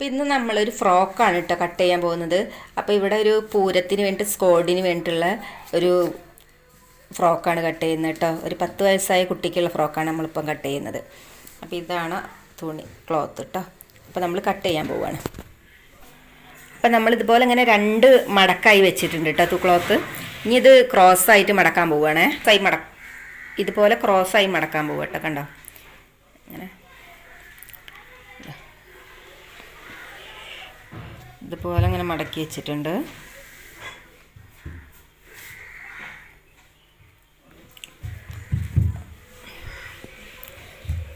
അപ്പം ഇന്ന് നമ്മളൊരു ഫ്രോക്കാണ് കേട്ടോ കട്ട് ചെയ്യാൻ പോകുന്നത്. അപ്പോൾ ഇവിടെ ഒരു പൂരത്തിന് വേണ്ടി സ്കോഡിന് വേണ്ടിയിട്ടുള്ള ഒരു ഫ്രോക്കാണ് കട്ട് ചെയ്യുന്നത് കേട്ടോ ഒരു പത്ത് വയസ്സായ കുട്ടിക്കുള്ള ഫ്രോക്കാണ് നമ്മളിപ്പം കട്ട് ചെയ്യുന്നത്. അപ്പോൾ ഇതാണ് തുണി ക്ലോത്ത് കേട്ടോ അപ്പോൾ നമ്മൾ കട്ട് ചെയ്യാൻ പോവുകയാണ് അപ്പോൾ നമ്മൾ ഇതുപോലെ ഇങ്ങനെ രണ്ട് മടക്കായി വെച്ചിട്ടുണ്ട് കേട്ടോ ക്ലോത്ത്. ഇനി ഇത് ക്രോസ് ആയിട്ട് മടക്കാൻ പോവുകയാണേ സൈ മട ഇതുപോലെ ക്രോസ് ആയി മടക്കാൻ പോവുക കേട്ടോ കണ്ടോ? ഇങ്ങനെ. ഇതുപോലെ ഇങ്ങനെ മടക്കി വെച്ചിട്ടുണ്ട്.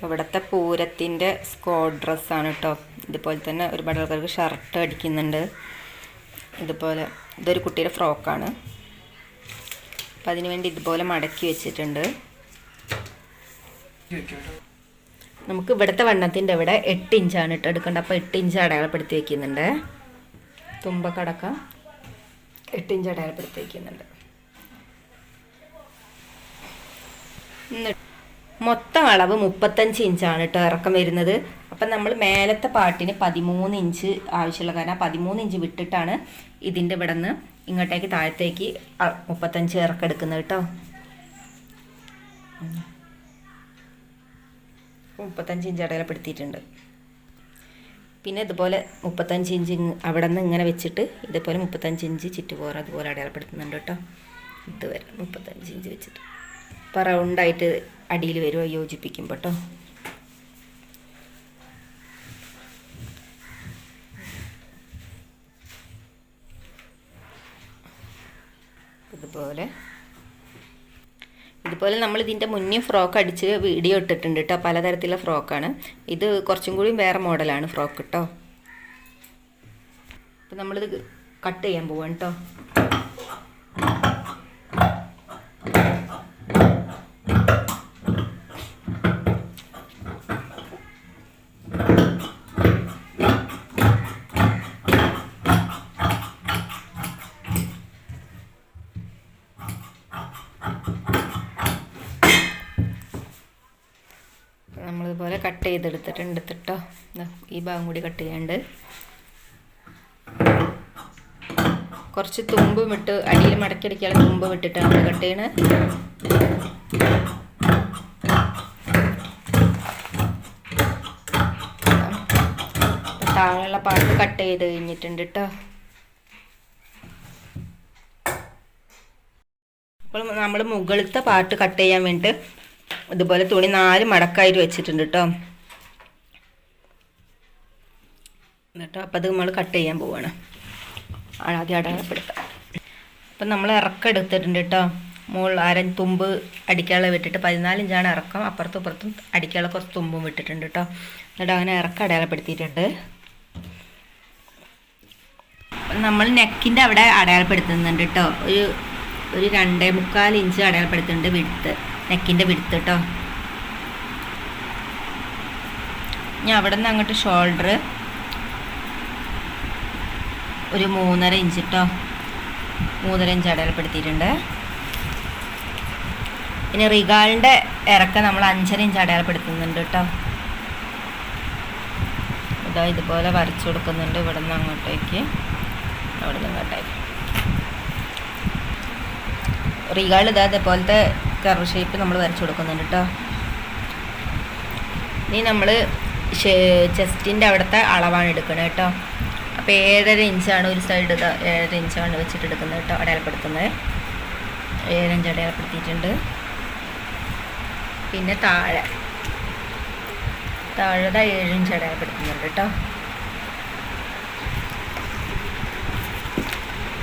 ഇവിടുത്തെ പൂരത്തിന്റെ സ്കോഡ് ഡ്രസ്സാണ് കേട്ടോ. ഇതുപോലെ തന്നെ ഒരുപാട് ആൾക്കാർക്ക് ഷർട്ട് അടിക്കുന്നുണ്ട്. ഇതുപോലെ ഇതൊരു കുട്ടിയുടെ ഫ്രോക്കാണ്. അപ്പം അതിന് വേണ്ടി ഇതുപോലെ മടക്കി വെച്ചിട്ടുണ്ട്. നമുക്ക് ഇവിടുത്തെ വണ്ണത്തിന്റെ ഇവിടെ എട്ട് ഇഞ്ചാണ് ഇട്ട് എടുക്കേണ്ടത്. അപ്പോൾ എട്ട് ഇഞ്ച് അടയാളപ്പെടുത്തി വയ്ക്കുന്നുണ്ട് തുമ്പക്കടക്കം എട്ടിഞ്ച് ഇഞ്ച് അടയാളപ്പെടുത്തി വയ്ക്കുന്നുണ്ട് എന്നിട്ട് മൊത്തം അളവ് മുപ്പത്തഞ്ച് ഇഞ്ചാണ് കേട്ടോ ഇറക്കം വരുന്നത്. അപ്പം നമ്മൾ മേലത്തെ പാട്ടിന് പതിമൂന്ന് ഇഞ്ച് ആവശ്യമുള്ള കാരണം പതിമൂന്ന് ഇഞ്ച് വിട്ടിട്ടാണ് ഇതിന്റെ ഇവിടെ നിന്ന് ഇങ്ങോട്ടേക്ക് താഴത്തേക്ക് മുപ്പത്തഞ്ച് ഇറക്കം എടുക്കുന്നത് കേട്ടോ മുപ്പത്തഞ്ച് ഇഞ്ച് അടയാളപ്പെടുത്തിയിട്ടുണ്ട്. പിന്നെ ഇതുപോലെ മുപ്പത്തഞ്ച് ഇഞ്ച് അവിടെ നിന്ന് ഇങ്ങനെ വെച്ചിട്ട് ഇതുപോലെ മുപ്പത്തഞ്ച് ഇഞ്ച് ചുറ്റുപോറ അതുപോലെ അടയാളപ്പെടുത്തുന്നുണ്ട് കേട്ടോ. ഇതുവരെ മുപ്പത്തഞ്ച് ഇഞ്ച് വെച്ചിട്ട്. അപ്പോൾ റൗണ്ടായിട്ട് അടിയിൽ വരുമോ യോജിപ്പിക്കുമ്പോൾ കേട്ടോ ഇതുപോലെ ഇതുപോലെ നമ്മൾ ഇതിന്റെ മുന്നേ ഫ്രോക്ക് അടിച്ച് വീഡിയോ ഇട്ടിട്ടുണ്ട് കേട്ടോ പലതരത്തിലുള്ള ഫ്രോക്കാണ്. ഇത് കുറച്ചും കൂടി വേറെ മോഡലാണ് ഫ്രോക്ക് കേട്ടോ അപ്പം നമ്മളിത് കട്ട് ചെയ്യാൻ പോവാണ് കേട്ടോ നമ്മളിതുപോലെ കട്ട് ചെയ്തെടുത്തിട്ടുണ്ട് കേട്ടോ ഈ ഭാഗം കൂടി കട്ട് ചെയ്യാണ്ട്. കുറച്ച് തുമ്പും ഇട്ട് അടിയിൽ മടക്കിയടിക്കാതെ തുമ്പ് വിട്ടിട്ടാണ് കട്ട് ചെയ്യണത് താഴെയുള്ള പാട്ട് കട്ട് ചെയ്ത് കഴിഞ്ഞിട്ടുണ്ട് കേട്ടോ അപ്പോൾ നമ്മൾ മുകളിലത്തെ പാർട്ട് കട്ട് ചെയ്യാൻ വേണ്ടിയിട്ട് ഇതുപോലെ തുണി നാല് മടക്കായിട്ട് വെച്ചിട്ടുണ്ട് കേട്ടോ. എന്നിട്ടോ അപ്പോൾ അത് നമ്മൾ കട്ട് ചെയ്യാൻ പോവാണ്. ആദ്യം അടയാളപ്പെടുത്താം. അപ്പം നമ്മൾ ഇറക്കം എടുത്തിട്ടുണ്ട് കേട്ടോ. മുകൾ അരൻ തുമ്പ് അടിക്കാളെ വിട്ടിട്ട് പതിനാലിഞ്ചാണ് ഇറക്കം. അപ്പുറത്തും ഇപ്പുറത്തും അടിക്കാളെ കുറച്ച് തുമ്പും വിട്ടിട്ടുണ്ട് കേട്ടോ. എന്നിട്ട് അങ്ങനെ ഇറക്കം അടയാളപ്പെടുത്തിയിട്ടുണ്ട്. അപ്പം നമ്മൾ നെക്കിന്റെ അവിടെ അടയാളപ്പെടുത്തുന്നുണ്ട് കേട്ടോ. ഒരു ഒരു രണ്ടേ മുക്കാൽ ഇഞ്ച് അടയാളപ്പെടുത്തുന്നുണ്ട് വിടുത്ത്. നെക്കിന്റെ വിടുത്ത് കേട്ടോ ഇനി അവിടെ നിന്ന് അങ്ങോട്ട് ഷോൾഡർ ഒരു മൂന്നര ഇഞ്ച് കേട്ടോ മൂന്നര ഇഞ്ച് അടയാളപ്പെടുത്തിയിട്ടുണ്ട്. ഇനി റിഗാളിന്റെ ഇറക്കം നമ്മൾ അഞ്ചര ഇഞ്ച് അടയാളപ്പെടുത്തുന്നുണ്ട് കേട്ടോ ഇതാ ഇതുപോലെ വരച്ചു കൊടുക്കുന്നുണ്ട് ഇവിടെ നിന്ന് അങ്ങോട്ടേക്ക്. അവിടെ നിന്ന് ഇങ്ങോട്ടേക്ക്. റിഗാൾ ഇതാ ഇതേപോലത്തെ കർവ് ഷേപ്പ് നമ്മൾ വരച്ചു കൊടുക്കുന്നുണ്ട് കേട്ടോ ഇനി നമ്മൾ ചെസ്റ്റിന്റെ അവിടുത്തെ അളവാണ് എടുക്കുന്നത് കേട്ടോ അപ്പോൾ ഏഴര ഇഞ്ചാണ് ഒരു സൈഡ് ഏഴര ഇഞ്ചാണ് വെച്ചിട്ട് എടുക്കുന്നത് കേട്ടോ അടയാളപ്പെടുത്തുന്നത്. ഏഴര ഇഞ്ച് അടയാളപ്പെടുത്തിയിട്ടുണ്ട്. പിന്നെ താഴെ. താഴെ ഏഴ് ഇഞ്ച് അടയാളപ്പെടുത്തുന്നുണ്ട് കേട്ടോ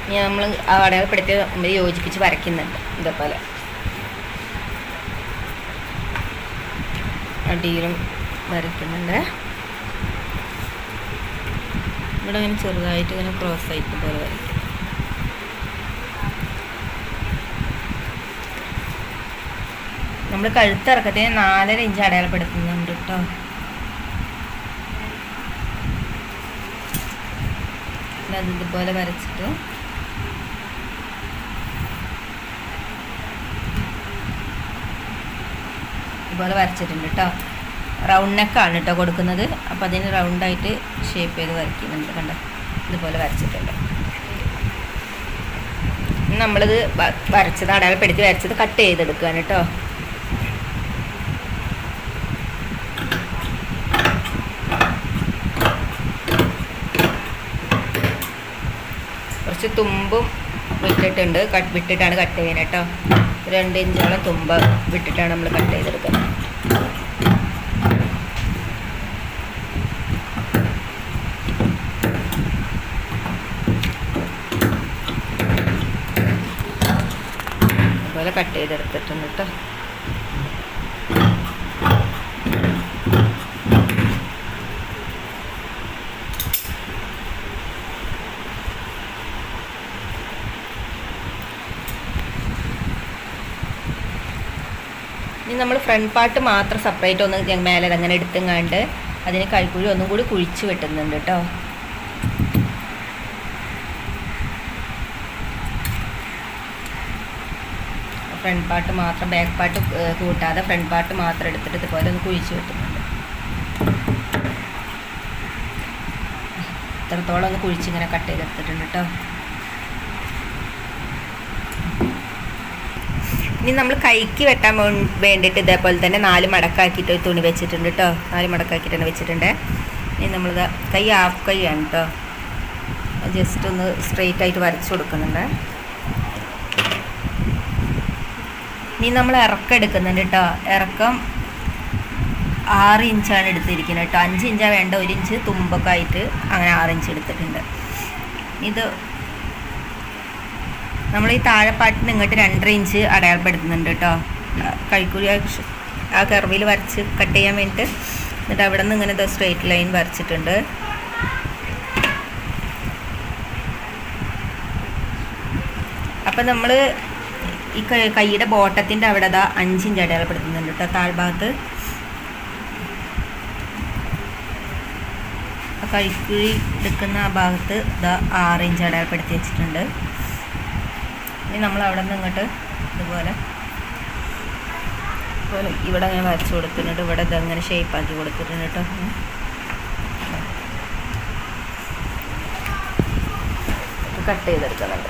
ഇനി നമ്മൾ അടയാളപ്പെടുത്തി നമ്മൾ യോജിപ്പിച്ച് വരയ്ക്കുന്നുണ്ട് ഇതേപോലെ. അടിയിലും വരയ്ക്കുന്നുണ്ട്. ഇവിടെ ഇങ്ങനെ ചെറുതായിട്ട് ഇങ്ങനെ ക്രോസ് ആയിട്ട് പോലെ വരയ്ക്കും. നമ്മൾ കഴുത്തിറക്കത്തിന് നാലര ഇഞ്ച് അടയാളപ്പെടുത്തുന്നുണ്ട് കേട്ടോ. അത് ഇതുപോലെ വരച്ചിട്ട്. ഇതുപോലെ വരച്ചിട്ടുണ്ട് കേട്ടോ റൗണ്ട് നെക്കാണ് കേട്ടോ കൊടുക്കുന്നത്. അപ്പോൾ അതിന് റൗണ്ടായിട്ട് ഷേപ്പ് ചെയ്ത് വരയ്ക്കുന്നുണ്ട്. കണ്ടോ? ഇതുപോലെ വരച്ചിട്ടുണ്ട്. നമ്മളിത് വരച്ചത് അടയാളപ്പെടുത്തി വരച്ചത് കട്ട് ചെയ്തെടുക്കുകയാണ് കേട്ടോ കുറച്ച് തുമ്പും വിട്ടിട്ടുണ്ട്. കട്ട് വിട്ടിട്ടാണ് കട്ട് ചെയ്യുന്നത് കേട്ടോ രണ്ട് ഇഞ്ചോളം തുമ്പ് വിട്ടിട്ടാണ് നമ്മൾ കട്ട് ചെയ്തെടുക്കുന്നത്. അതുപോലെ കട്ട് ചെയ്തെടുത്തിട്ടുണ്ട് കേട്ടോ ഇനി നമ്മൾ ഫ്രണ്ട് പാർട്ട് മാത്രം സെപ്പറേറ്റ് ഒന്ന് മേലെ അങ്ങനെ എടുത്തുങ്ങാണ്ട് അതിന് കൈക്കുഴി ഒന്നും കൂടി കുഴിച്ച് വെട്ടുന്നുണ്ട് കേട്ടോ ഫ്രണ്ട് പാർട്ട് മാത്രം ബാക്ക് പാർട്ട് കൂട്ടാതെ ഫ്രണ്ട് പാർട്ട് മാത്രം എടുത്തിട്ട് ഇതുപോലെ ഒന്ന് കുഴിച്ച് വെട്ടുന്നുണ്ട്. ഇത്രത്തോളം ഒന്ന് കുഴിച്ചിങ്ങനെ കട്ട് ചെയ്തെടുത്തിട്ടുണ്ട് കേട്ടോ. ഇനി നമ്മൾ കൈക്ക് വെട്ടാൻ വേണ്ടിയിട്ട് ഇതേപോലെ തന്നെ നാല് മടക്കാക്കിയിട്ട് ഒരു തുണി വെച്ചിട്ടുണ്ട് കേട്ടോ. നാല് മടക്കാക്കിയിട്ടാണ് വെച്ചിട്ടുണ്ട്. ഇനി നമ്മളിത് കൈ ഹാഫ് ആണ് കേട്ടോ. ജസ്റ്റ് ഒന്ന് സ്ട്രെയിറ്റ് ആയിട്ട് വരച്ച് കൊടുക്കുന്നുണ്ട്. ഇനി നമ്മൾ ഇറക്കം എടുക്കുന്നുണ്ട് കേട്ടോ. ഇറക്കം ആറ് ഇഞ്ചാണ് എടുത്തിരിക്കുന്നത് കേട്ടോ. അഞ്ച് ഇഞ്ചാണ് വേണ്ട ഒരു ഇഞ്ച് തുമ്പൊക്കെ ആയിട്ട് അങ്ങനെ ആറ് ഇഞ്ച് എടുത്തിട്ടുണ്ട്. ഇത് നമ്മൾ ഈ താഴെപ്പാട്ടിന് ഇങ്ങോട്ട് രണ്ടര ഇഞ്ച് അടയാളപ്പെടുത്തുന്നുണ്ട് കേട്ടോ. ഷ്- ആ കർവിൽ വരച്ച് കട്ട് ചെയ്യാൻ വേണ്ടിയിട്ട് എന്നിട്ട് അവിടെ നിന്ന് ഇങ്ങനെ സ്ട്രെയിറ്റ് ലൈൻ വരച്ചിട്ടുണ്ട്. അപ്പം നമ്മൾ ഈ കൈയുടെ ബോട്ടത്തിന്റെ അവിടെ അതാ അഞ്ചിഞ്ച് അടയാളപ്പെടുത്തുന്നുണ്ട് കേട്ടോ താഴ്ഭാഗത്ത്. കൈക്കുഴി എടുക്കുന്ന ആ ഭാഗത്ത് ഇതാ ആറ് ഇഞ്ച് അടയാളപ്പെടുത്തി വെച്ചിട്ടുണ്ട്. ഇനി നമ്മൾ അവിടെ നിന്ന് ഇങ്ങോട്ട് ഇതുപോലെ ഇതുപോലെ ഇവിടെ ഞാൻ വരച്ച് കൊടുത്തിട്ടുണ്ട്. ഇവിടെ ഇതങ്ങനെ ഷേപ്പാക്കി കൊടുത്തിട്ടുണ്ട് കേട്ടോ കട്ട് ചെയ്തെടുക്കുന്നുണ്ട്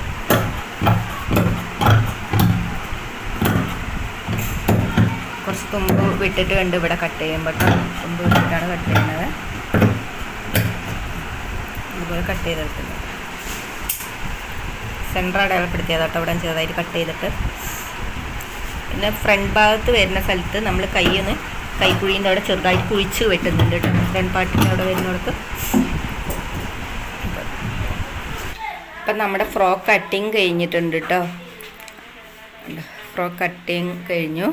കുറച്ച് തുമ്പ് വിട്ടിട്ട് കണ്ട് ഇവിടെ കട്ട്. ചെയ്യുമ്പോൾ. തുമ്പ് വിട്ടിട്ടാണ് കട്ട് ചെയ്യുന്നത്. ഇതുപോലെ കട്ട് ചെയ്തെടുക്കുന്നത് സെന്റർ അടയാളപ്പെടുത്തിയത് കേട്ടോ. അവിടെ ചെറുതായിട്ട് കട്ട് ചെയ്തിട്ട്. പിന്നെ ഫ്രണ്ട് ഭാഗത്ത് വരുന്ന സ്ഥലത്ത് നമ്മൾ കൈ ഒന്ന് കൈക്കുഴീന്റെ അവിടെ ചെറുതായിട്ട് കുഴിച്ച് വെട്ടുന്നുണ്ട് കേട്ടോ. ഫ്രണ്ട് പാർട്ടിന്റെ അവിടെ വരുന്നിടത്ത്. അപ്പം നമ്മുടെ ഫ്രോക്ക് കട്ടിങ് കഴിഞ്ഞിട്ടുണ്ട് കേട്ടോ. ഫ്രോക്ക് കട്ടിങ് കഴിഞ്ഞു.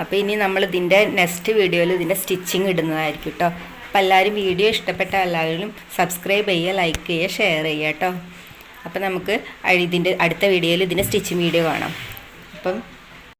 അപ്പോൾ ഇനി നമ്മൾ ഇതിന്റെ നെക്സ്റ്റ് വീഡിയോയിൽ ഇതിന്റെ സ്റ്റിച്ചിങ് ഇടുന്നതായിരിക്കും കേട്ടോ അപ്പോൾ എല്ലാവരും വീഡിയോ ഇഷ്ടപ്പെട്ട എല്ലാവരും സബ്സ്ക്രൈബ് ചെയ്യുക ലൈക്ക് ചെയ്യുക ഷെയർ ചെയ്യുക കേട്ടോ അപ്പോൾ നമുക്ക് ഇതിന്റെ അടുത്ത വീഡിയോയിൽ ഇതിന്റെ സ്റ്റിച്ചിങ് വീഡിയോ കാണാം. അപ്പം